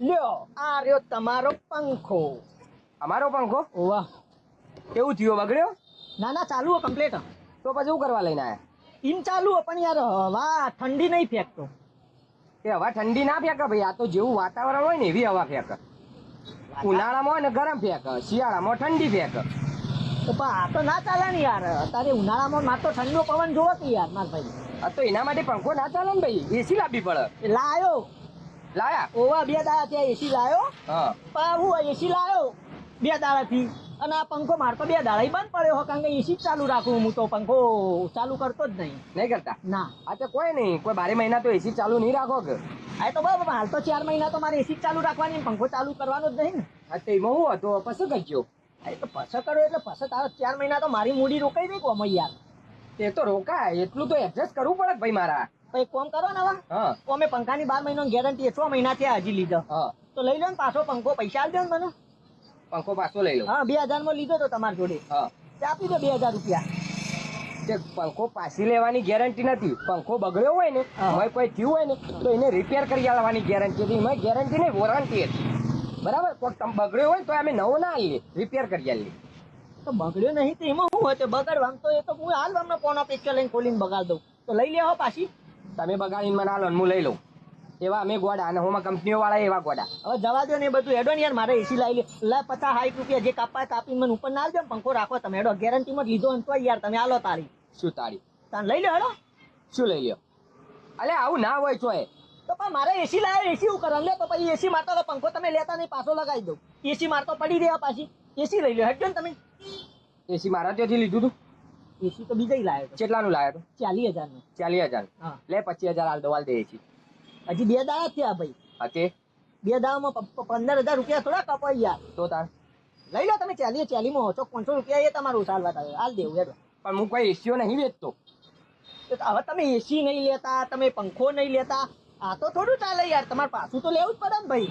લ્યો. આ રહ્યો તમારો પંખો. અમારો પંખો? વાહ. કેવું થયો બગડ્યો? ના ના ચાલુ હો કમ્પ્લીટ તો પછી શું કરવા લઈને આયા? ઇન ચાલુ હો પણ યાર હવા ઠંડી નહીં ફેંકતો. એ હવા ઠંડી ના ફેંકે ભાઈ આ તો જેવું વાતાવરણ હોય ને એવી હવા ફેંકે. ઉનાળામાં હોય ને ગરમ ફેંકે શિયાળામાં ઠંડી ફેંકે. તો પણ આ તો ના ચાલે ને યાર. અત્યારે ઉનાળામાં માર તો ઠંડો પવન જોવો કે યાર માર ભાઈ. આ તો એના માટે પંખો ના ચાલે ને ભાઈ એસી લાવવી પડે. લાયો. લાયા? ઓવા બે દાડા ત્યાં એસી લાયો. હા. પણ હું એસી લાયો. બે દાડાથી. અને આ પંખો માર તો બે દાડા બંધ પડ્યો હો કારણ કે એસી ચાલુ રાખું હું તો પંખો ચાલુ કરતો જ નહીં. નહીં કરતા? ના. આ તો કોઈ નહીં. કોઈ બારે મહિના તો એસી ચાલુ નહીં રાખો કે? આ તો બરાબર હાલ તો ચાર મહિના તો મારે એસી ચાલુ રાખવાની પંખો ચાલુ કરવાનો જ નહીં આ તો એમાં હું હતો? પછી કરજો? આ તો પછ કરો એટલે પછ તારો ચાર મહિના તો મારી મૂડી રોકાઈ દઈ કોમ યાર. તે તો રોકાય. એટલું તો એડજસ્ટ કરવું પડે ભાઈ મારા. એક કોમ કરો ને હવે? અમે પંખાની બાર મહિનાની ગેરંટી છ મહિના થયા હજી લીધો. હા. તો લઈ લો ને પાછો પંખો પૈસા આપજો ને મને. પંખો પાછો લઈ લો. હા બે હજારમાં લીધો તો તમારી જોડે. આપી દો બે હજાર રૂપિયા. પંખો પાછી લેવાની ગેરંટી નથી. પંખો બગડ્યો હોય ને. હવે કોઈ થયું હોય ને તો એને રિપેર કરી આલવાની ગેરંટી હતી. એમાં ગેરંટી નહીં વોરંટી હતી. બરાબર? કોઈ તમે બગડ્યો હોય તો અમે નવો ના આવીએ રિપેર કરી આલીએ. તો બગડ્યો નહીં તો એમાં શું હોય? તે બગાડવા તો એ તો હું હાલ તમને ફોન અપેક્ષા લઈને ખોલીને બગાડ દઉં. તો લઈ લેવા પાછી. તમે બગાડીને મને આ ને હું લઈ લઉં. એવા અમે ગોડા અને હોમાં કંપનીઓ વાળા એવા ગોડા. હવે જવા દો ને એ બધું. હેડો ને યાર મારે એસી લાવી લે. લે પચાસ સાઠ રૂપિયા જે કાપા કાપીને મને ઉપર ના આવજો પંખો રાખો તમે. હેડો ગેરંટીમાં લીધો ને તો યાર તમે આલો તારી. શું તારી? તાન લઈ લો હેડો. શું લઈ લ્યો? અલે આવું ના હોય ચોય. તો પણ મારે એસી લાવે એસી હું કરવા લે તો પછી એસી મારતો તો પંખો તમે લેતા નહીં પાછો લગાવી દઉં. એસી મારતો પડી રહ્યા પાછી. એસી લઈ લો હેડજો ને તમે. એસી મારા ત્યાંથી લીધું તું? એસી તો બીજા લાવ્યો હતો કેટલાનું લાવ્યો હતો ચાલીસ હજારનું ચાલીસ હજાર લે પચીસ હજાર હાલ દો હાલ દે એસી. હજી બે દાડા થયા ભાઈ. હતે બે પ- પંદર હજાર રૂપિયા થોડા કપાઈ યાર તો તાર? લઈ લો તમે ચાલીસ ચાલીસમાં છો પાંચસો રૂપિયા એ તમારું સાલવા થાય હાલ દેવું હેડો. પણ હું કોઈ એસીઓ નહીં વેચતો. તો હવે તમે એસી નહીં લેતા તમે પંખો નહીં લેતા. આ તો થોડું ચાલે યાર. તમારે પાછું તો લેવું જ પડે ને ભાઈ.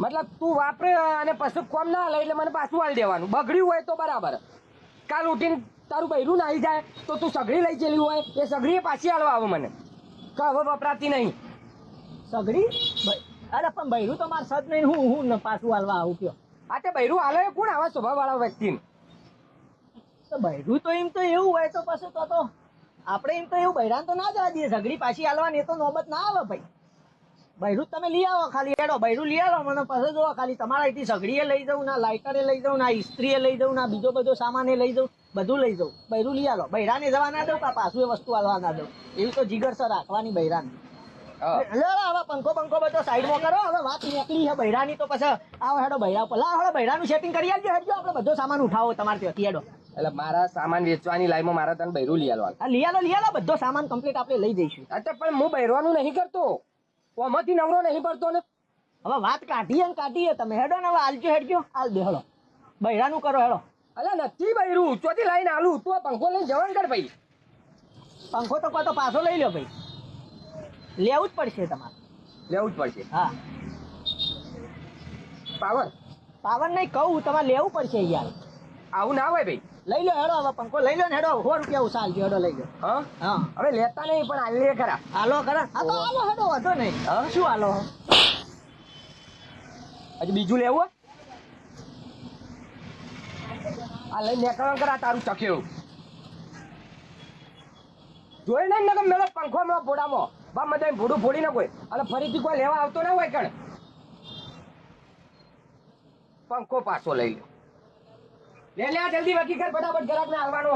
મતલબ તું વાપરે અને પછી કોમ ના લે એટલે મને પાછું હાલ દેવાનું. બગડ્યું હોય તો બરાબર. કાલ ઉઠીને તારું બૈરું નાહી જાય તો તું સગડી લઈ ગયેલી હોય એ સગડીએ પાછી હાલવા આવે મને. કે હવે વપરાતી નહીં. સગડી? અરે પણ બૈરું તો મારે સદ નહીં હું હું ને પાછું હાલવા આવું કયો? આ તે બૈરું હાલે કોણ આવા સ્વભાવવાળા વ્યક્તિને? તો બૈરું તો એમ તો એવું હોય તો પછી તો તો આપણે એમ તો એવું બૈરાન તો ના જવા દઈએ. સગડી પાછી હાલવાની એ તો નોબત ના આવે ભાઈ. બૈરું તમે લઈ આવો ખાલી હેડો બૈરું લઈ આવો મને પાસે જોવો ખાલી તમારા અહીંથી સગડીએ લઈ જાઉં ના લાઇટરે લઈ જાઉં ના ઇસ્ત્રીએ લઈ જાઉં ના બીજો બધો સામાન લઈ જાઉં બધું લઈ જાઉં. બૈરું લઈ આવો. બૈરાને જવા ના દઉં કા પાછું એ વસ્તુ હાલવા ના દઉં? એવી તો જીગર સર રાખવાની બૈરાને. લે હવે પંખો પંખો બધો સાઈડમાં કરો હવે વાત નીકળી છે બૈરાની તો પછી આવો હેડો બૈરા પર લાવો હેડો બૈરાનું સેટિંગ કરી આવજો હેડજો આપણે બધો સામાન ઉઠાવો તમારે ત્યાંથી હેડો. એટલે મારા સામાન વેચવાની લાઈનમાં મારા તને બૈરું લઈ આલવાનું. લઈ આલો લઈ આલો બધો સામાન કમ્પ્લીટ આપણે લઈ જઈશું. અચ્છા પણ હું બૈરવાનું નહીં કરતો. ઓમાંથી નવરો નહીં પડતો ને? હવે વાત કાઢીએ ને કાઢીએ. તમે હેડો ને હવે આલજો હેડજો. હાલ દે હેડો બૈરાનું કરો હેડો. અલે નથી બૈરું. ચોથી લાઈન આલું તું પંખો લઈને જવાનું કર ભાઈ. પંખો તો કહો તો પાછો લઈ લો ભાઈ. લેવું જ પડશે તમારે. લેવું જ પડશે. હા. પાવર? પાવર નહીં કહું તમારે લેવું પડશે યાર. આવું ના હોય ભાઈ. લઈ લો હેડો હવે પંખો લઈ લો ને હેડો સો રૂપિયા ઉછા આલજો હેડો લઈ લો. હા? હા. હવે લેતા નહીં પણ આલે ખરા. હાલો ખરા. હા તો હાલો હેડો વાંધો નહીં. હા? શું હાલો? હજી બીજું લેવું આ લઈને નીકળવાનું કરા તારું ચખેવું જોઈ ને નગમ મેળો પંખો મેળો ભોડામાં. બા મજા ભોડું ફોડી ન કોઈ અને ફરીથી કોઈ લેવા આવતો ના હોય કણ? પંખો પાછો લઈ લે. લે લે જલ્દી વકી કર ફટાફટ ગ્રાહક ને આવવાનો